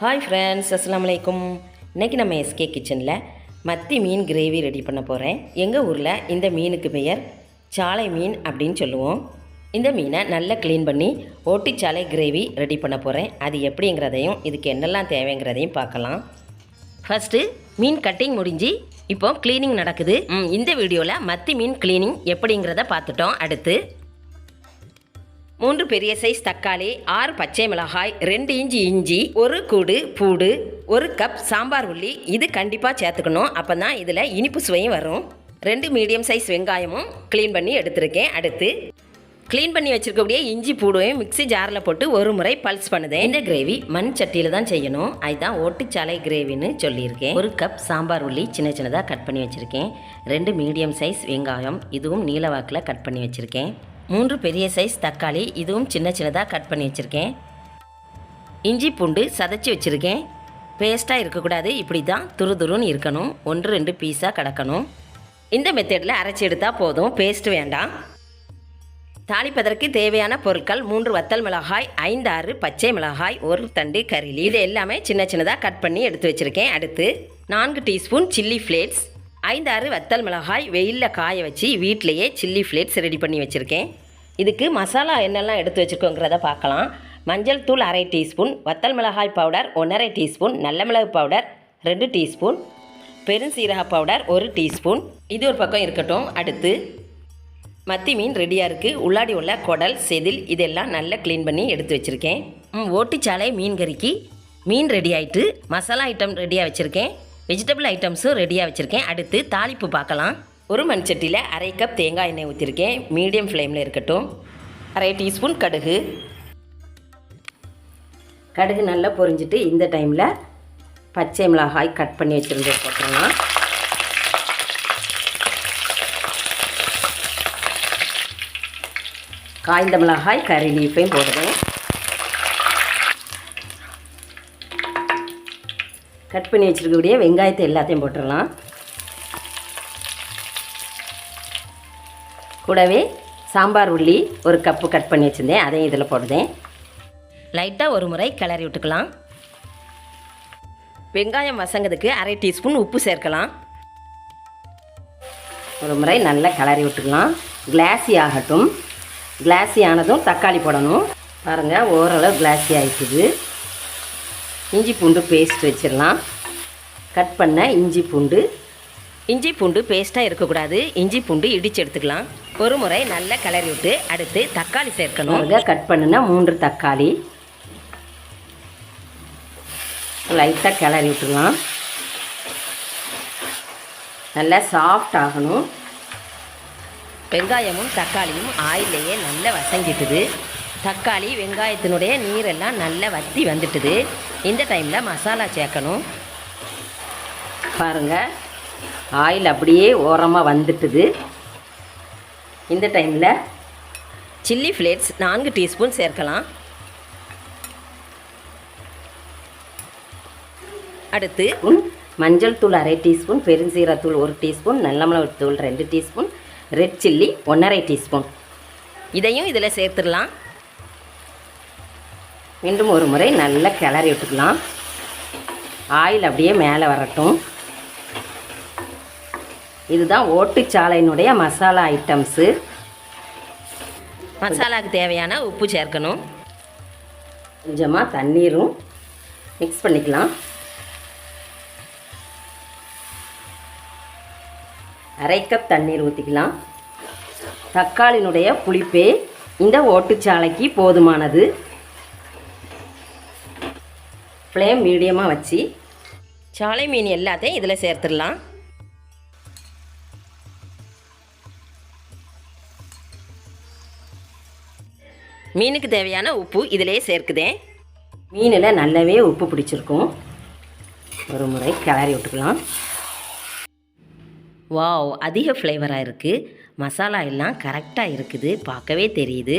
Hi friends அஸ்லாம் வலைக்கும் இன்றைக்கி நம்ம எஸ்கே கிச்சனில் மத்தி மீன் கிரேவி ரெடி பண்ண போகிறேன் எங்கள் ஊரில் இந்த மீனுக்கு பெயர் சாலை மீன் அப்படின்னு சொல்லுவோம். இந்த மீனை நல்லா க்ளீன் பண்ணி ஓட்டிச்சாலை கிரேவி ரெடி பண்ண போகிறேன் அது எப்படிங்கிறதையும் இதுக்கு என்னெல்லாம் தேவைங்கிறதையும் பார்க்கலாம். ஃபஸ்ட்டு மீன் கட்டிங் முடிஞ்சு இப்போ க்ளீனிங் நடக்குது. இந்த வீடியோவில் மத்தி மீன் க்ளீனிங் எப்படிங்கிறத பார்த்துட்டோம். அடுத்து மூன்று பெரிய சைஸ் தக்காளி ஆறு பச்சை மிளகாய் ரெண்டு இஞ்சி இஞ்சி ஒரு கூடு பூடு ஒரு கப் சாம்பார் உள்ளி. இது கண்டிப்பாக சேர்த்துக்கணும். அப்போ தான் இதில் இனிப்பு சுவையும் வரும். ரெண்டு மீடியம் சைஸ் வெங்காயமும் க்ளீன் பண்ணி எடுத்திருக்கேன். அடுத்து க்ளீன் பண்ணி வச்சுருக்கக்கூடிய இஞ்சி பூடையும் மிக்ஸி ஜாரில் போட்டு ஒரு முறை பல்ஸ் பண்ணுதேன். இந்த கிரேவி மண் சட்டியில் தான் செய்யணும். அதுதான் ஓட்டுச்சாலை கிரேவின்னு சொல்லியிருக்கேன். ஒரு கப் சாம்பார் உள்ளி சின்ன சின்னதாக கட் பண்ணி வச்சுருக்கேன். ரெண்டு மீடியம் சைஸ் வெங்காயம் இதுவும் நீலவாக்கில் கட் பண்ணி வச்சுருக்கேன். மூன்று பெரிய சைஸ் தக்காளி இதுவும் சின்ன சின்னதாக கட் பண்ணி வச்சுருக்கேன். இஞ்சி பூண்டு சதைச்சி வச்சுருக்கேன். பேஸ்ட்டாக இருக்கக்கூடாது இப்படி தான் துரு துருன்னு இருக்கணும். ஒன்று ரெண்டு பீஸாக கிடக்கணும். இந்த மெத்தடில் அரைச்சி எடுத்தால் போதும் பேஸ்ட் வேண்டாம். தாளிப்பதற்கு தேவையான பொருட்கள் மூன்று வத்தல் மிளகாய் ஐந்து ஆறு பச்சை மிளகாய் ஒரு தண்டு கறிலி இது எல்லாமே சின்ன சின்னதாக கட் பண்ணி எடுத்து வச்சுருக்கேன். அடுத்து நான்கு டீஸ்பூன் சில்லி ஃப்ளேக்ஸ் ஐந்தாறு வத்தல் மிளகாய் வெயிலில் காய வச்சு வீட்டிலையே சில்லி ஃப்ளேட்ஸ் ரெடி பண்ணி வச்சுருக்கேன். இதுக்கு மசாலா என்னெல்லாம் எடுத்து வச்சுருக்கோங்கிறத பார்க்கலாம். மஞ்சள் தூள் அரை டீஸ்பூன் வத்தல் மிளகாய் பவுடர் ஒன்றரை டீஸ்பூன் நல்ல மிளகு பவுடர் ரெண்டு டீஸ்பூன் பெருஞ்சீரக பவுடர் ஒரு டீஸ்பூன். இது ஒரு பக்கம் இருக்கட்டும். அடுத்து மத்தி மீன் ரெடியாக இருக்குது உள்ளாடி உள்ள குடல் செதில் இதெல்லாம் நல்லா க்ளீன் பண்ணி எடுத்து வச்சுருக்கேன். ம், ஓட்டிச்சாலை மீன் கறிக்கு மீன் ரெடி ஆயிட்டு மசாலா ஐட்டம் ரெடியாக வச்சுருக்கேன். வெஜிடபிள் ஐட்டம்ஸும் ரெடியாக வச்சுருக்கேன். அடுத்து தாளிப்பு பார்க்கலாம். ஒரு மண்சட்டியில் அரை கப் தேங்காய் எண்ணெய் ஊற்றிருக்கேன் மீடியம் ஃப்ளேமில் இருக்கட்டும். அரை டீஸ்பூன் கடுகு. கடுகு நல்லா பொரிஞ்சிட்டு இந்த டைமில் பச்சை மிளகாய் கட் பண்ணி வச்சுருந்து போட்டோம்னா காய்ந்த மிளகாய் கறி லீஃபையும் போடுவேன் கட் பண்ணி வச்சுருக்கக்கூடிய வெங்காயத்தை எல்லாத்தையும் போட்டுடலாம். கூடவே சாம்பார் உள்ளி ஒரு கப்பு கட் பண்ணி வச்சுருந்தேன். அதையும் இதில் போடுதேன் லைட்டாக ஒரு முறை கிளறி விட்டுக்கலாம். வெங்காயம் வசங்கிறதுக்கு அரை டீஸ்பூன் உப்பு சேர்க்கலாம். ஒரு முறை நல்லா கிளறி விட்டுக்கலாம். கிளாஸி ஆகட்டும். கிளாஸி ஆனதும் தக்காளி போடணும். பாருங்கள் ஓரளவு கிளாஸி ஆயிட்டுது. இஞ்சி பூண்டு பேஸ்ட் வச்சிடலாம். கட் பண்ண இஞ்சி பூண்டு. இஞ்சி பூண்டு பேஸ்ட்டாக இருக்கக்கூடாது. இஞ்சி பூண்டு இடித்து எடுத்துக்கலாம். ஒரு முறை நல்லா கிளறி விட்டு அடுத்து தக்காளி சேர்க்கணும். கட் பண்ணுனா மூன்று தக்காளி. லைட்டாக கிளறி விட்டுலாம் நல்லா சாஃப்ட் ஆகணும். வெங்காயமும் தக்காளியும் ஆயிலையே நல்லா வசங்கிட்டுது தக்காளி வெங்காயத்தினுடைய நீரெல்லாம் நல்லா வத்தி வந்துட்டுது. இந்த டைமில் மசாலா சேர்க்கணும். பாருங்கள் ஆயில் அப்படியே ஓரமாக வந்துட்டுது. இந்த டைமில் சில்லி ஃப்ளேக்ஸ் நான்கு டீஸ்பூன் சேர்க்கலாம். அடுத்து மஞ்சள் தூள் அரை டீஸ்பூன் பெருஞ்சீரத்தூள் ஒரு டீஸ்பூன் நல்ல மிளகு தூள் ரெண்டு டீஸ்பூன் ரெட் சில்லி ஒன்றரை டீஸ்பூன் இதையும் இதில் சேர்த்துடலாம். மீண்டும் ஒரு முறை நல்லா கிளறி விட்டுக்கலாம். ஆயில் அப்படியே மேலே வரட்டும். இதுதான் ஓட்டுச்சாலையினுடைய மசாலா ஐட்டம்ஸு. மசாலாவுக்கு தேவையான உப்பு சேர்க்கணும். கொஞ்சமாக தண்ணீரும் மிக்ஸ் பண்ணிக்கலாம். அரை கப் தண்ணீர் ஊற்றிக்கலாம் தக்காளினுடைய புளிப்பே இந்த ஓட்டுச்சாலைக்கு போதுமானது. ஃப்ளேம் மீடியமாக வச்சு சாலை மீன் எல்லாத்தையும் இதில் சேர்த்துடலாம். மீனுக்கு தேவையான உப்பு இதிலே சேர்க்குதேன் மீனில் நல்லாவே உப்பு பிடிச்சிருக்கும். ஒரு முறை கிளறி விட்டுக்கலாம். வாவ் அதிக ஃப்ளேவராக இருக்குது மசாலா எல்லாம் கரெக்டாக இருக்குது. பார்க்கவே தெரியுது.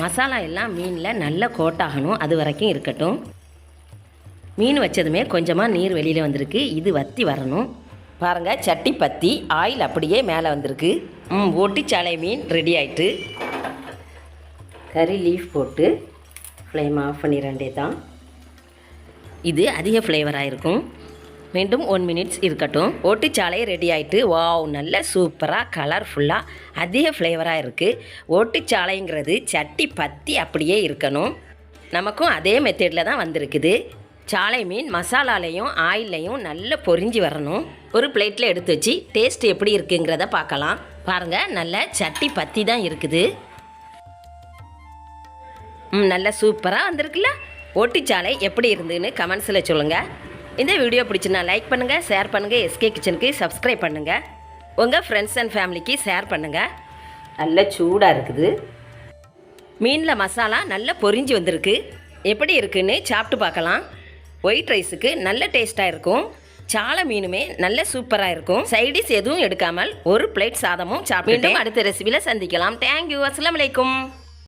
மசாலா எல்லாம் மீனில் நல்ல கோட்டாகணும் அது வரைக்கும் இருக்கட்டும். மீன் வச்சதுமே கொஞ்சமாக நீர் வெளியில் வந்திருக்கு. இது வத்தி வரணும். பாருங்கள் சட்டி பத்தி ஆயில் அப்படியே மேலே வந்திருக்கு. ம் ஓட்டிச்சாலை மீன் ரெடி ஆயிட்டு. கறி லீஃப் போட்டு ஃப்ளேம் ஆஃப் பண்ணிட தான் இது அதிக ஃப்ளேவராக இருக்கும். மீண்டும் ஒன் மினிட்ஸ் இருக்கட்டும். ஓட்டுச்சாலை ரெடி ஆகிட்டு வாவ் நல்ல சூப்பராக கலர்ஃபுல்லாக அதிக ஃப்ளேவராக இருக்குது ஓட்டுச்சாலைங்கிறது சட்டி பற்றி அப்படியே இருக்கணும். நமக்கும் அதே மெத்தடில் தான் வந்திருக்குது. சாலை மீன் மசாலாலையும் ஆயிலையும் நல்லா பொரிஞ்சு வரணும். ஒரு பிளேட்டில் எடுத்து வச்சு டேஸ்ட் எப்படி இருக்குங்கிறத பார்க்கலாம். பாருங்கள் நல்ல சட்டி பற்றி தான் இருக்குது. ம் நல்ல சூப்பராக வந்திருக்குல்ல? ஓட்டுச்சாலை எப்படி இருந்துன்னு கமெண்ட்ஸில் சொல்லுங்கள் இந்த வீடியோ பிடிச்சுன்னா லைக் பண்ணுங்கள் ஷேர் பண்ணுங்கள் எஸ்கே கிச்சனுக்கு சப்ஸ்கிரைப் பண்ணுங்கள் உங்கள் ஃப்ரெண்ட்ஸ் அண்ட் ஃபேமிலிக்கு ஷேர் பண்ணுங்கள் நல்ல சூடாக இருக்குது. மீனில் மசாலா நல்லா பொரிஞ்சு வந்திருக்கு. எப்படி இருக்குன்னு சாப்பிட்டு பார்க்கலாம். ஒயிட் ரைஸுக்கு நல்ல டேஸ்ட்டாக இருக்கும். சாலை மீனுமே நல்ல சூப்பராக இருக்கும். சைடிஸ் எதுவும் எடுக்காமல் ஒரு பிளேட் சாதமும் சாப்பிட்டு அடுத்த ரெசிபியில் சந்திக்கலாம். தேங்க்யூ அஸ்லாம் வலைக்கும்